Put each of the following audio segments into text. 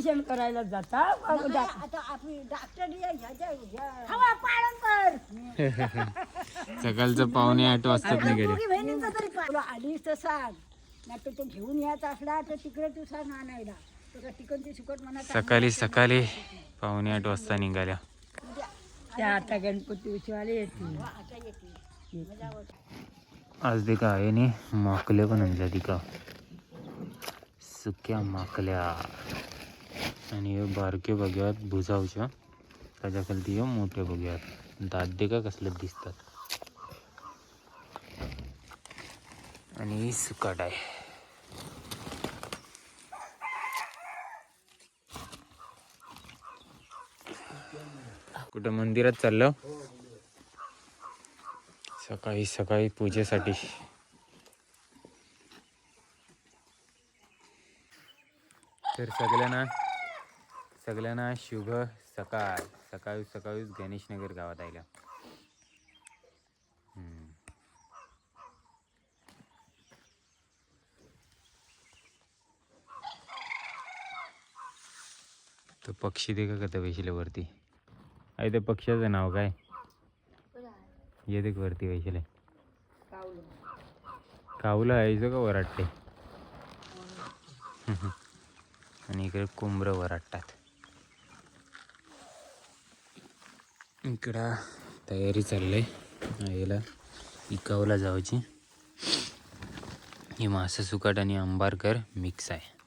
Operation करायला जाता. मग डा- आता आपली डॉक्टर ह्याच्या ह्या- हवा पाळण कर. सकाळचं पावणे आठ वाजताच निघाले. दोघी बहिणींचा तरी पा- तुला आलीस तर सांग. नाही तर तो घेऊन यायचा असला तर तिकडे तू सांग आणायला. तुला तिकडची सुकट म्हणा सकाळी सकाळी पावणे आठ वाजता निघाल्या. त्या आता गणपती उत्सवाला येतील आता येते. आज देखा आहे नी माकल्या पण आणल्या तिका सुक्या माकल्या. आणि हे बारके बघ्यात भुजावच्या त्याच्याखाली हे मोठे बघ्यात. दात का कसले दिसतात. आणि ही सुकाट आहे. कुठं मंदिरात चाललं? सकाळी सकाळी पूजेसाठी. तर सगळ्यांना सगळ्यांना शुभ सकाळ. सकाळी सकाळीच गणेशनगर गावात आयला. हम्म. तो पक्षी दे का कथा वैशिले वरती? आई त्या पक्ष्याचं नाव काय? ये देख वरती वैशिले. कावलं यायचं का वराटते आणि इकडे कोंबरं वराटतात. इकडं तयारी चाललंय. याला इकावला जायची ही मासा सुकाट आणि अंबारकर मिक्स आहे.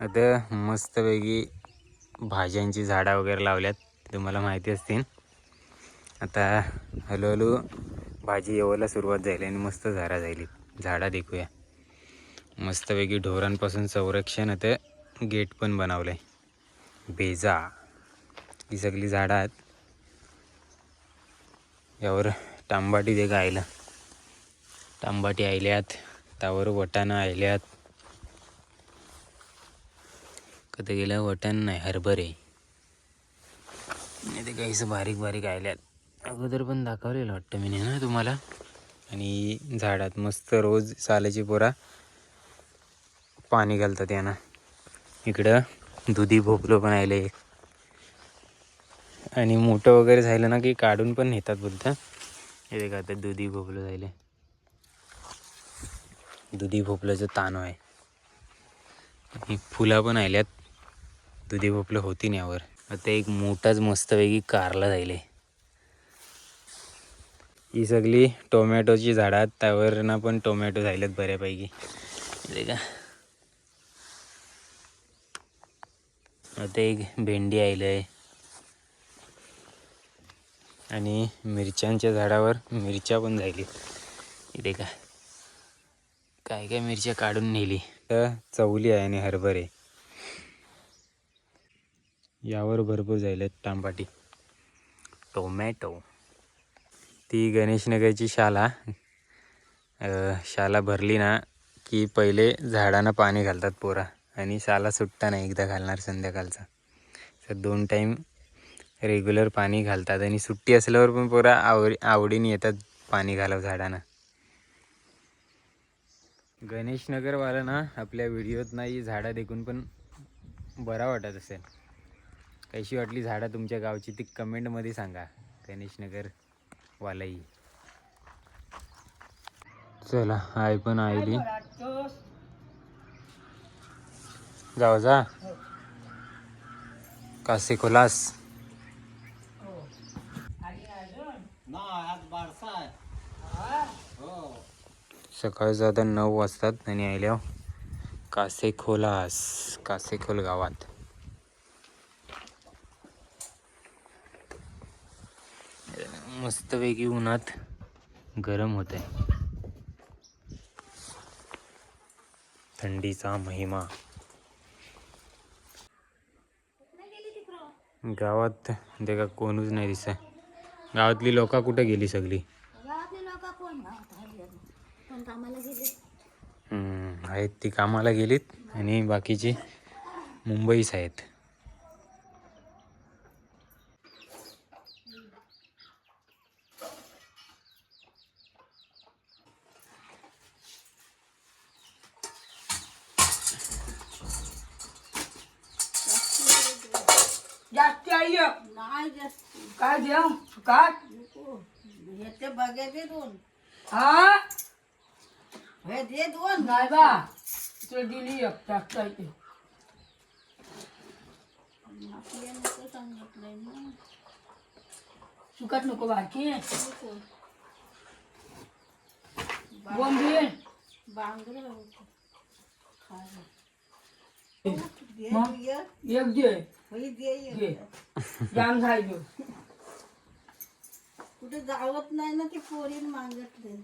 आता मस्तपैकी भाज्यांची झाडं वगैरे लावल्यात तुम्हाला माहिती असतील. आता हळूहळू भाजी येवायला सुरुवात झाली आणि मस्त झाडा झाली झाडं देखूया. मस्तपैकी ढोरांपासून संरक्षण आता गेट पण बनवलं आहे बेजा ही सगळी झाडं आहेत. यावर टांबाटी दे गायला. टांबाटी आयल्यात त्यावर वटाणं आयल्यात. कधी गेल्या वटण नाही हरभरे. नाही ते काहीच बारीक बारीक आल्यात अगोदर पण दाखवलेलं वाटतं मी ना तुम्हाला. आणि झाडात मस्त रोज सालाची पोरा पाणी घालतात यांना. इकडं दुधी भोपलं पण आले आणि मोठं वगैरे झालं ना की काढून पण नेतात बोलतं. हे का आता दुधी भोपलं झाले. दुधी भोपल्याचं तानो आहे. आणि फुलं पण आल्यात दुधी भोपलं होती ना यावर. आता एक मोठाच मस्तपैकी कारला जाईल ही सगळी टोमॅटोची झाडं आहेत. त्यावर ना पण टोमॅटो झालेत बऱ्यापैकी. हे का आता एक भेंडी आयलं आहे. आणि मिरच्यांच्या झाडावर मिरच्या पण झाली इथे का काय काय मिरच्या काढून नेली. तर चवली आहे आणि हरभरे. यावर भरपूर जायलेत टांबाटी टोमॅटो ती गणेशनगरची शाला शाला भरली ना की पहिले झाडांना पाणी घालतात पोरा आणि शाला सुटताना एकदा घालणार संध्याकाळचा. तर दोन टाईम रेग्युलर पाणी घालतात आणि सुट्टी असल्यावर पण पोरा आवडी आवडीने येतात पाणी घालाव झाडांना. गणेशनगरवाला ना आपल्या व्हिडिओत नाही झाडं देखून पण बरा वाटत असेल. कशी वाटली झाडं तुमच्या गावची ती कमेंटमध्ये सांगा. गणेशनगर वालाई चला आई पण आईली जाऊ जा. कासे खोलास. सकाळी आता नऊ वाजतात आणि आयल्या. कासे खोलास कासे खोल गावात. मस्तपैकी उन्हात गरम होत आहे थंडीचा महिमा. गावात देखा कोणच नाही दिसत. गावातली लोक कुठे गेली सगळी? आहेत ती कामाला गेलीत आणि बाकीची मुंबईस आहेत जास्त आई नाही जास्त? काय देऊ काय? नको हे बघे दे दोन. हा? हे दे दोन. नाही बा. तुला दिली एक जास्त आहे ते. आपल्या नको सांगितलंय ना. सुकट नको बाकी नको. बोंबील. बांगडं. खायला. मग? एक. एक दे. घे जाम झाली कुठे जावत नाही ना ते पोरीन मागितले.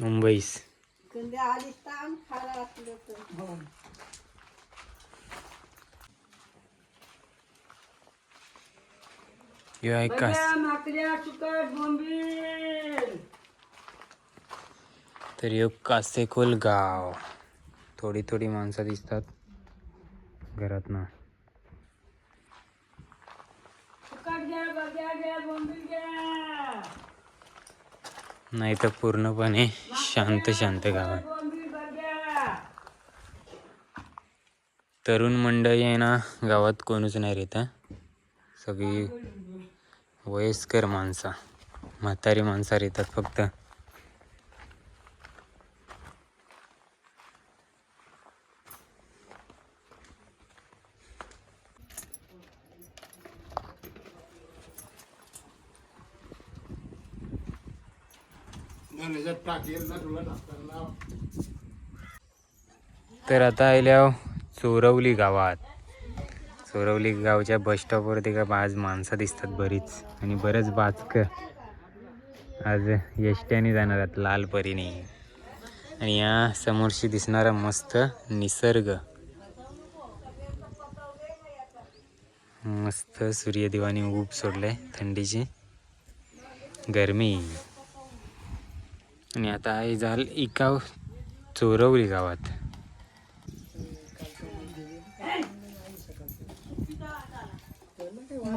मुंबईस. कधी आलीस तर आम खायला असलं तर. हो. यो ऐका. बघा, माकड्या सुकट बोंबील. तर यो कासेकोल गाव. थोडी थोडी माणसं दिसतात. घरात ना सुकट घ्या बघ्या घ्या बोंबील घ्या. नाही तर पूर्णपणे शांत शांत गाव तरुण मंडळी आहे ना गावात कोणीच नाही राहत हं. सगळी वयस्कर माणसं म्हातारी माणसं राहतात फक्त. तर आता आल्या चोरवली गावात. चोरवली गावच्या बस स्टॉपवरती का आज माणसं दिसतात बरीच आणि बरंच बाचक. आज यष्ट्याने जाणार आहेत लाल परीने आणि या समोरशी दिसणारा मस्त निसर्ग. मस्त सूर्यदेवाने ऊब सोडले थंडीची. गरमी. आणि आता आहे झाल इकाव चोरवली गावात.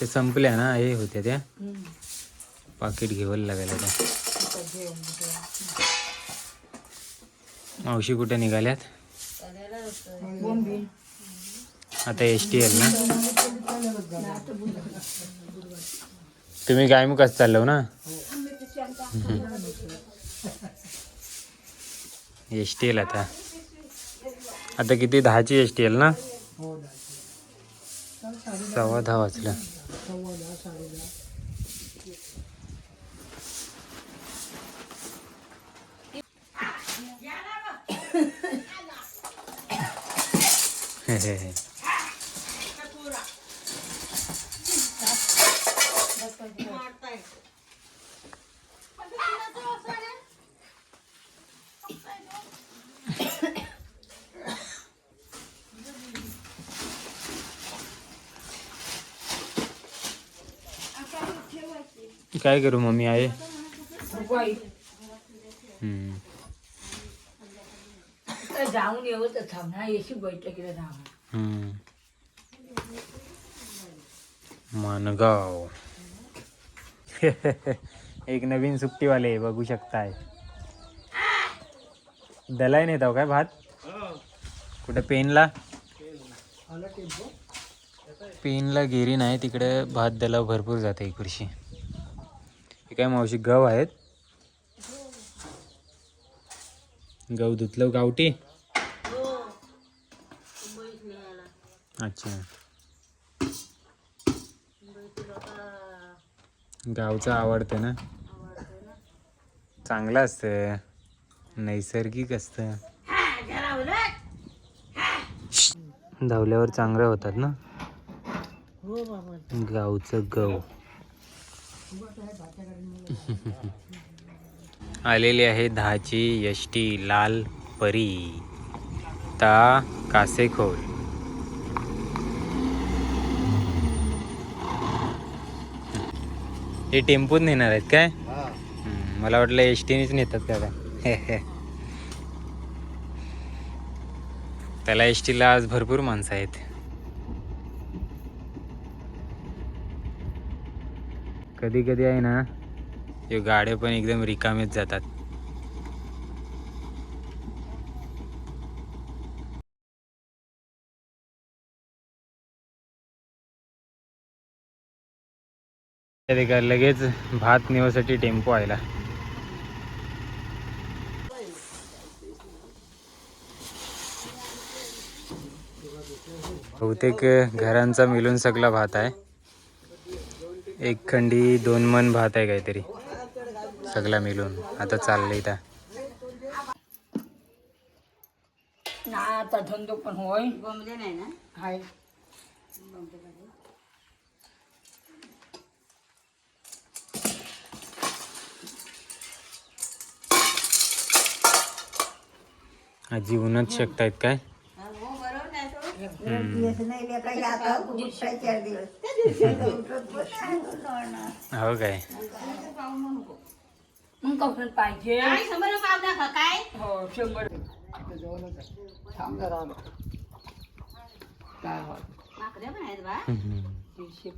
ते संपल्या ना हे होत्या त्या. पाकिट घेऊन लागायला त्या. मावशी कुठे निघाल्यात? आता एस टी एल ना तुम्ही गायमुखच चाललो ना? एस टी एल आता. आता किती? दहाची एस टी एल ना सव्वा दहा वाजलं हे हे हे काय करू मम्मी आहे? जाऊन येऊ तर थांब ना येशी बैठकीला जाऊ हम्म. मानगाव. एक नवीन सुट्टीवाले बघू शकताय. दलाई नेत काय भात? कुठं पेनला? पेनला गेरी नाही तिकडे भात दलाव भरपूर जाते इकडशी हे काय मावशी गव आहेत? गव धुतलं गावठी? अच्छा. गावचं आवडतं ना? चांगलं असतं. नैसर्गिक असतं. धावल्यावर चांगल्या होतात ना? हो बाबा. गावचं गव. आलेली आहे दहाची यष्टी लाल परी. ता कासेखोल हे टेम्पोत नेणार आहेत काय? मला वाटलं एस टीनेच नेतात का काय त्याला एस टीला आज भरपूर माणसं आहेत. कधी कधी आहे ना गाड्या पण एकदम रिकामेच जातात. का लगेच भात नेवासाठी टेम्पो आयला. बहुतेक घरांचा मिळून सगळा भात आहे. एक खंडी दोन मन भात आहे काहीतरी. सगळा मिळून. आता चाललंय त्या ना आता धंदो पण होय बोंबले नाही ना? आजी उन्हात शकतायत काय? हो. हो काय? मग पाहिजे. काय? शंभर पाव दाखवा काय? हो शंभर थांब जरा काय पण आहेत बा. तीनशे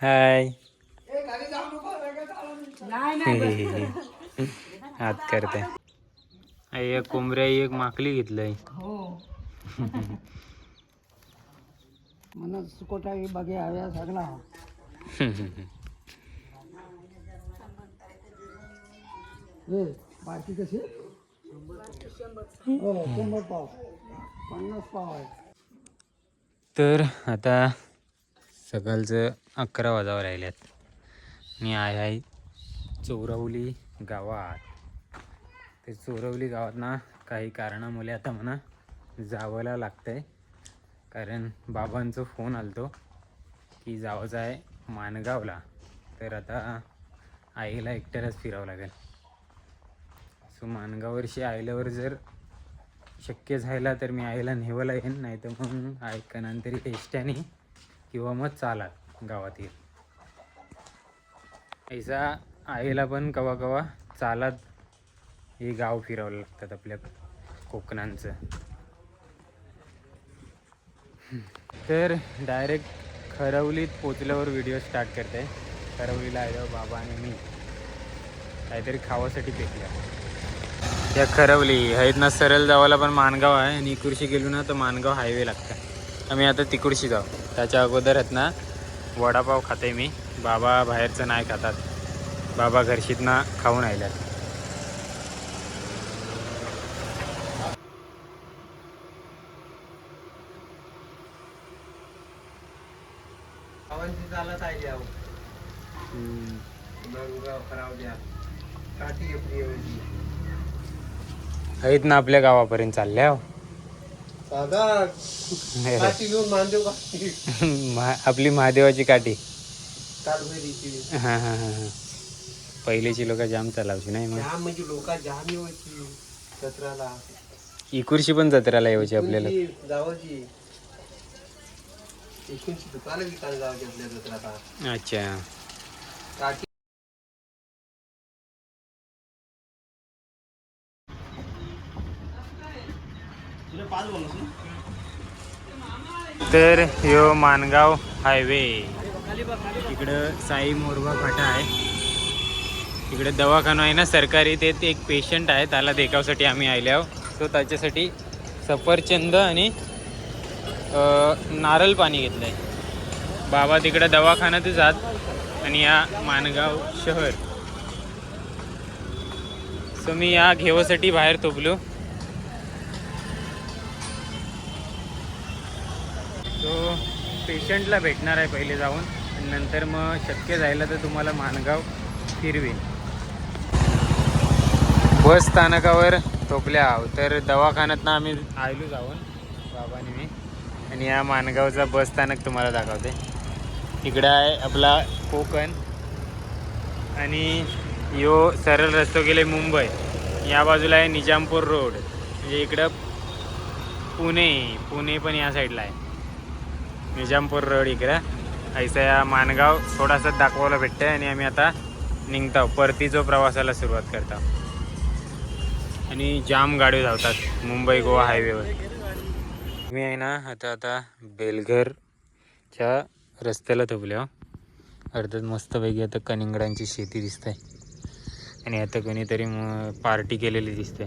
हाय. हात करते. एक कोंबड्या एक माकली घेतलंय हो. म्हणून सुकोटा बघे हव्या सगळा. बाकी कशी? हो शंभर पाव. पन्नास पाव आहे. तर आता सकाळचं अकरा वाजावर राहिल्यात मी आहे आहे. चोरवली गावात. ते चोरवली गावात ना काही कारणामुळे आता म्हणा जावंला लागतंय. कारण बाबांचा फोन आलतो की जावंचं आहे माणगावला. तर आता आईला एकट्यालाच फिरावं लागेल. सो मानगावरशी आईल्यावर जर शक्य झाला तर मी आईला नेवायला येईन नाही तर मग ऐकनांतरी एसट्याने किंवा मग चालात गावातील ऐसा आईला पण कवा कवा चालत. हे गाव फिरावं लागतात आपल्या कोकणांचं. तर डायरेक्ट खरवलीत पोचल्यावर व्हिडिओ स्टार्ट करते. खरवलीला आल्यावर बाबा आणि मी. काहीतरी खावासाठी पेटल्या या खरवली आहेत ना सरळ जावाला पण मानगाव आहे. आणि इकडशी गेलो ना तर मानगाव हायवे लागतं. आम्ही आता तिकडशी जाऊ. त्याच्या अगोदर आहेत ना वडापाव खाते मी. बाबा बाहेरचं नाही खातात. बाबा घरशीत ना खाऊन आल्यात आहेत ना आपल्या गावापर्यंत चालल्या हो. आपली महादेवाची काठी. हां हां हां हां. पहिलेची लोक जाम चालावची नाही मग. जाम म्हणजे लोका जाम येवायची जत्राला. इकुरशी पण जत्रेला यायची आपल्याला. दुकानं विकायला आपल्या जत्राला. अच्छा. काठी तर ह्यो मानगाव हायवे. इकडं साई मोरबा फाटा आहे. इकडे दवाखाना आहे ना सरकारी. ते ते एक पेशंट आहे त्याला देखावसाठी आम्ही आले आहो तो त्याच्यासाठी सफरचंद आणि नारळ पाणी घेतलं आहे बाबा तिकडे ते जात आणि या मानगाव शहर. सो मी या घेवासाठी बाहेर तोपलो तो पेशंटला भेटणार आहे पहिले जाऊन. नंतर मग शक्य झालं तर तुम्हाला मानगाव फिरवेन. बस स्थानकावर थोपल्या आहो तर दवाखान्यात ना आम्ही आयलो जाऊन बाबाने मी. आणि या माणगावचा बस स्थानक तुम्हाला दाखवते. इकडं आहे आपला कोकण. आणि यो सरळ रस्तो गेले मुंबई. या बाजूला आहे निजामपूर रोड. म्हणजे इकडं पुणे पुणे पण या साईडला आहे. निजामपूर रोड इकडं. ऐसा या माणगाव थोडासा दाखवायला भेटतं आणि आम्ही आता निघतो परतीचो प्रवासाला सुरुवात करतो आणि जाम गाडी धावतात मुंबई गोवा हायवेवर. मी आहे ना आता आता बेलघरच्या रस्त्याला थोपल्या अर्थात मस्तपैकी आता कनिंगडांची शेती दिसते आणि आता कोणीतरी पार्टी केलेली दिसते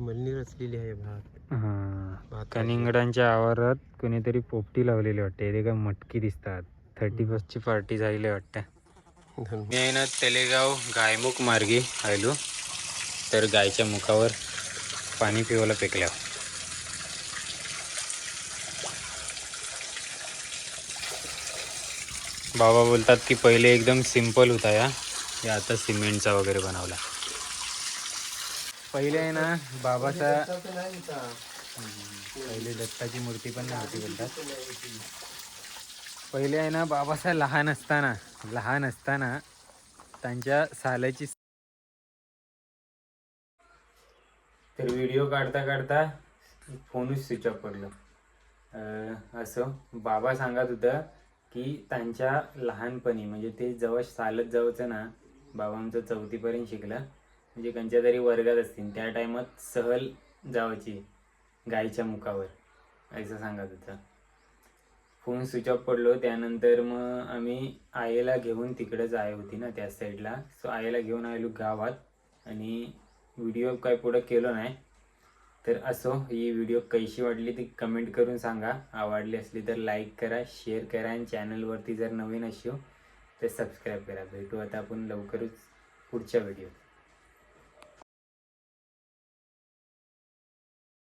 मल्ली रचलेली आहे भात. हां. कनिंगडांच्या आवारात कोणीतरी पोपटी लावलेली वाटते. ते का मटकी दिसतात. थर्टी फर्स्टची पार्टी झालेली वाटतं. मी आहे ना तेलेगाव गायमुख मार्गी आयलो. तर गायच्या मुखावर पाणी पिवायला फेकल्या बाबा बोलतात की पहिले एकदम सिंपल होता या. आता सिमेंटचा वगैरे बनवला. पहिले आहे ना बाबाचा पहिले दत्ताची मूर्ती पण नव्हती बोलतात. पहिले आहे ना बाबासा लहान असताना लहान असताना त्यांच्या सालाची तर व्हिडिओ काढता काढता फोनच स्विच ऑफ पडलं. असं बाबा सांगत होतं की त्यांच्या लहानपणी म्हणजे ते जवळ चालत जवळचं ना बाबा आमचं चौथीपर्यंत शिकलं. म्हणजे कोणत्या तरी वर्गात असतील. त्या टायमात सहल जावायची गायीच्या मुखावर असं सांगत होतं. फोन स्विच ऑफ पडलो. त्यानंतर मग आम्ही आईला घेऊन तिकडेच आई होती ना त्या साईडला सो आईला घेऊन आलो गावात. आणि व्हिडिओ काय पुढं केलो नाही. तर असो ही व्हिडिओ कशी वाटली ती कमेंट करून सांगा. आवडली असली तर लाईक करा शेअर करा आणि चॅनलवरती जर नवीन असो हो, तर सबस्क्राईब करा. भेटू आता आपण लवकरच पुढच्या व्हिडिओ